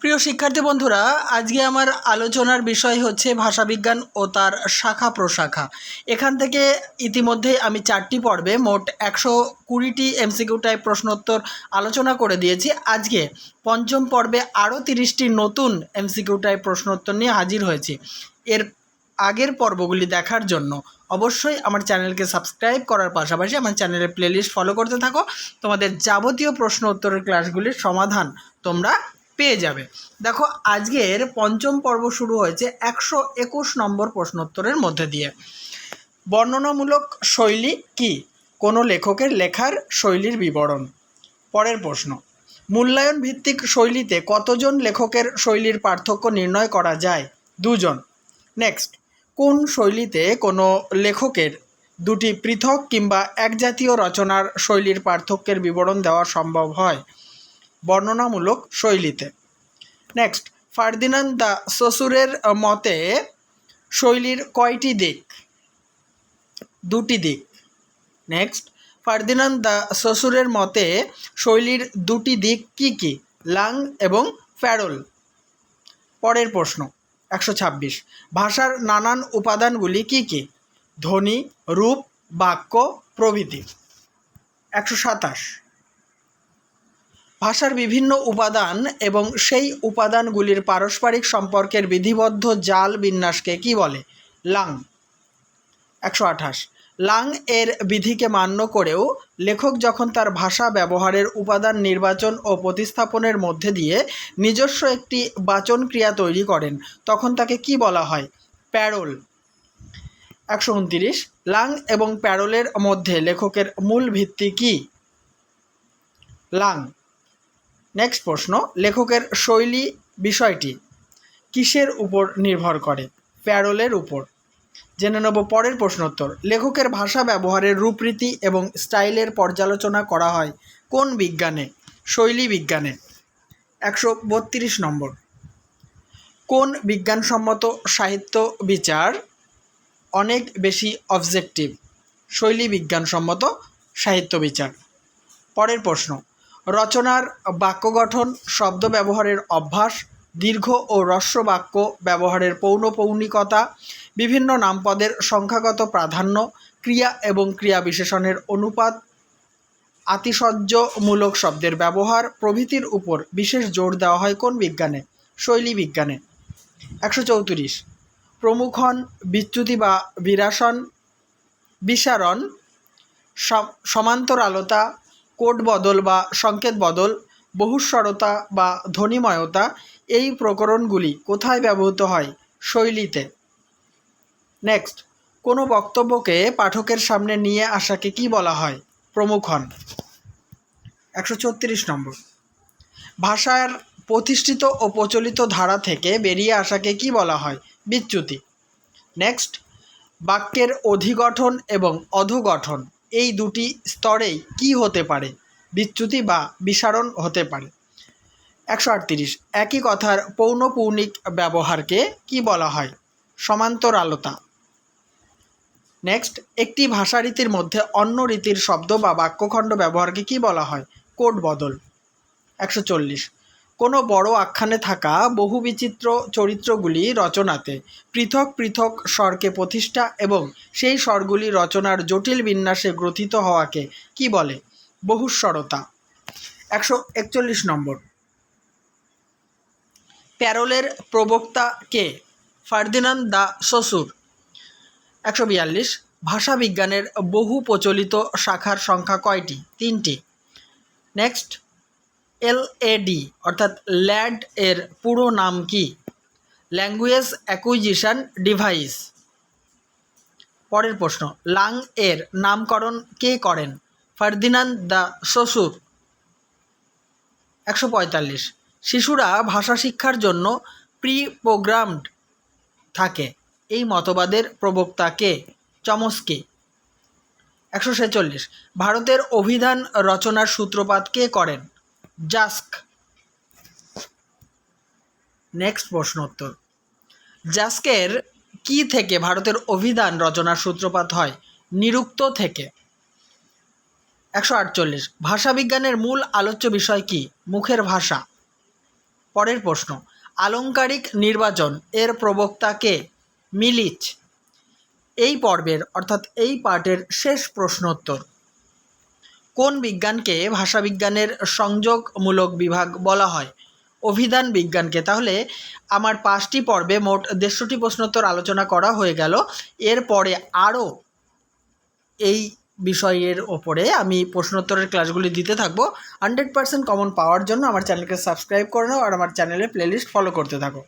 প্রিয় শিক্ষার্থী বন্ধুরা, আজকে আমার আলোচনার বিষয় হচ্ছে ভাষাবিজ্ঞান ও তার শাখা প্রশাখা। এখান থেকে ইতিমধ্যে আমি চারটি পর্বে মোট একশো কুড়িটি এমসিকিউ টাইপ প্রশ্নোত্তর আলোচনা করে দিয়েছি। আজকে পঞ্চম পর্বে আরও তিরিশটি নতুন এমসিকিউ টাইপ প্রশ্নোত্তর নিয়ে হাজির হয়েছি। এর আগের পর্বগুলি দেখার জন্য অবশ্যই আমার চ্যানেলকে সাবস্ক্রাইব করার পাশাপাশি আমার চ্যানেলের প্লেলিস্ট ফলো করতে থাকো। তোমাদের যাবতীয় প্রশ্ন উত্তরের ক্লাসগুলির সমাধান তোমরা পেয়ে যাবে। দেখো, আজকের পঞ্চম পর্ব শুরু হয়েছে একশো একুশ নম্বর প্রশ্নোত্তরের মধ্যে দিয়ে। বর্ণনামূলক শৈলী কি? কোনো লেখকের লেখার শৈলীর বিবরণ। পরের প্রশ্ন, মূল্যায়ন ভিত্তিক শৈলীতে কতজন লেখকের শৈলীর পার্থক্য নির্ণয় করা যায়? দুজন। নেক্সট কোন শৈলীতে কোনো লেখকের দুটি পৃথক কিংবা একজাতীয় রচনার শৈলীর পার্থক্যের বিবরণ দেওয়া সম্ভব হয়? বর্ণনামূলক শৈলীতে। নেক্সট ফার্দিনান্দ দ্য শ্বশুরের মতে শৈলীর কয়টি দিক? দুটি দিক। নেক্সট ফার্দিনান্দ দ্য শ্বশুরের মতে শৈলীর দুটি দিক কি কি? লাং এবং ফ্যারোল। পরের প্রশ্ন, একশো ছাব্বিশ। ভাষার নানান উপাদানগুলি কি কি? ধ্বনি, রূপ, বাক্য, প্রভৃতি। একশো সাতাশ। ভাষার বিভিন্ন উপাদান এবং সেই উপাদানগুলির পারস্পরিক সম্পর্কের বিধিবদ্ধ জাল বিন্যাসকে কি বলে? লাং। একশো আঠাশ। লাং এর বিধিকে মান্য করেও লেখক যখন তার ভাষা ব্যবহারের উপাদান নির্বাচন ও প্রতিস্থাপনের মধ্যে দিয়ে নিজস্ব একটি বাচন ক্রিয়া তৈরি করেন, তখন তাকে কি বলা হয়? প্যারোল। একশো উনতিরিশ। লাং এবং প্যারোলের মধ্যে লেখকের মূল ভিত্তি কি? লাং। নেক্সট প্রশ্ন, লেখকের শৈলী বিষয়টি কিসের উপর নির্ভর করে? প্যারোলের উপর। জেনে নেব পরের প্রশ্নোত্তর। লেখকের ভাষা ব্যবহারের রূপরীতি এবং স্টাইলের পর্যালোচনা করা হয় কোন বিজ্ঞানে? শৈলী বিজ্ঞানে। একশো বত্রিশ নম্বর। কোন বিজ্ঞানসম্মত সাহিত্য বিচার অনেক বেশি অবজেক্টিভ শৈলী বিজ্ঞানসম্মত সাহিত্য বিচার। পরের প্রশ্ন। রচনার বাক্য গঠন, শব্দ ব্যবহারের অভ্যাস, দীর্ঘ ও হ্রস্ব বাক্য ব্যবহারের পৌনপৌনিকতা বিভিন্ন নামপদের সংখ্যাগত প্রাধান্য, ক্রিয়া এবং ক্রিয়া বিশেষণের অনুপাত, আতিশয্যমূলক শব্দের ব্যবহার, প্রভৃতির উপর বিশেষ জোর দেওয়া হয় কোন বিজ্ঞানে? শৈলী বিজ্ঞানে। একশো চৌত্রিশ। প্রমুখন, বিচ্যুতি বা বিরাসন বিসারণ সমান্তরালতা কোড বদল বা সংকেত বদল, বহুস্বরতা বা ধ্বনিময়তা, এই প্রকরণগুলি কোথায় ব্যবহৃত হয়? শৈলীতে। নেক্সট কোনো বক্তব্যকে পাঠকের সামনে নিয়ে আসাকে কি বলা হয়? প্রমুখন। একশো ছত্রিশ নম্বর। ভাষার প্রতিষ্ঠিত ও প্রচলিত ধারা থেকে বেরিয়ে আসাকে কি বলা হয়? বিচ্যুতি। নেক্সট বাক্যের অধিগঠন এবং অধগঠন। এই দুটি স্তরেই কি হতে পারে? বিচ্যুতি বা বিসারণ হতে পারে। একশো আটত্রিশ। একই কথার পৌনপৌনিক ব্যবহারকে কি বলা হয়? সমান্তরালতা। নেক্সট, একটি ভাষারীতির মধ্যে অন্য রীতির শব্দ বা বাক্যখণ্ড ব্যবহারকে কি বলা হয়? কোড বদল। একশো চল্লিশ। কোনো বড় আখ্যানে থাকা বহু বিচিত্র চরিত্রগুলি রচনাতে পৃথক পৃথক স্বরকে প্রতিষ্ঠা এবং সেই স্বরগুলি রচনার জটিল বিন্যাসে গ্রথিত হওয়াকে কি বলে? বহুস্বরতা। একশো একচল্লিশ নম্বর। প্যারোলের প্রবক্তা কে? ফার্দিনান্দ দা শ্বশুর একশো বিয়াল্লিশ। ভাষাবিজ্ঞানের বহু প্রচলিত শাখার সংখ্যা কয়টি? তিনটি। নেক্সট। এলএডি অর্থাৎ ল্যাড এর পুরো নাম কি? ল্যাঙ্গুয়েজ অ্যাকুইজিশন ডিভাইস পরের প্রশ্ন, লাং এর নামকরণ কে করেন? ফার্দিনান্দ দ্য শ্বশুর। একশো পঁয়তাল্লিশ। শিশুরা ভাষা শিক্ষার জন্য প্রি প্রোগ্রামড থাকে। এই মতবাদের প্রবক্তা কে? চমস্কি একশো ছেচল্লিশ। ভারতের অভিধান রচনার সূত্রপাত কে করেন? জাস্ক। নেক্সট প্রশ্ন উত্তর। জাস্কের কি থেকে ভারতের অভিধান রচনার সূত্রপাত হয়? নিরুক্ত থেকে। একশো আটচল্লিশ। ভাষাবিজ্ঞানের মূল আলোচ্য বিষয় কি? মুখের ভাষা। পরের প্রশ্ন। আলংকারিক নির্বাচন এর প্রবক্তা কে? মিলিচ। এই পর্বের, অর্থাৎ এই পার্টের শেষ প্রশ্নোত্তর কোন বিজ্ঞানকে ভাষাবিজ্ঞানের সংযোগমূলক বিভাগ বলা হয়? অভিধান বিজ্ঞানকে। তাহলে আমার পাঁচটি পর্বে মোট দেড়শোটি প্রশ্নোত্তর আলোচনা করা হয়ে গেল। এরপরে আরও এই বিষয়ের ওপরে আমি প্রশ্নোত্তরের ক্লাসগুলি দিতে থাকব। হান্ড্রেড পার্সেন্ট কমন পাওয়ার জন্য আমার চ্যানেলকে সাবস্ক্রাইব করে নাও আর আমার চ্যানেলে প্লেলিস্ট ফলো করতে থাকো।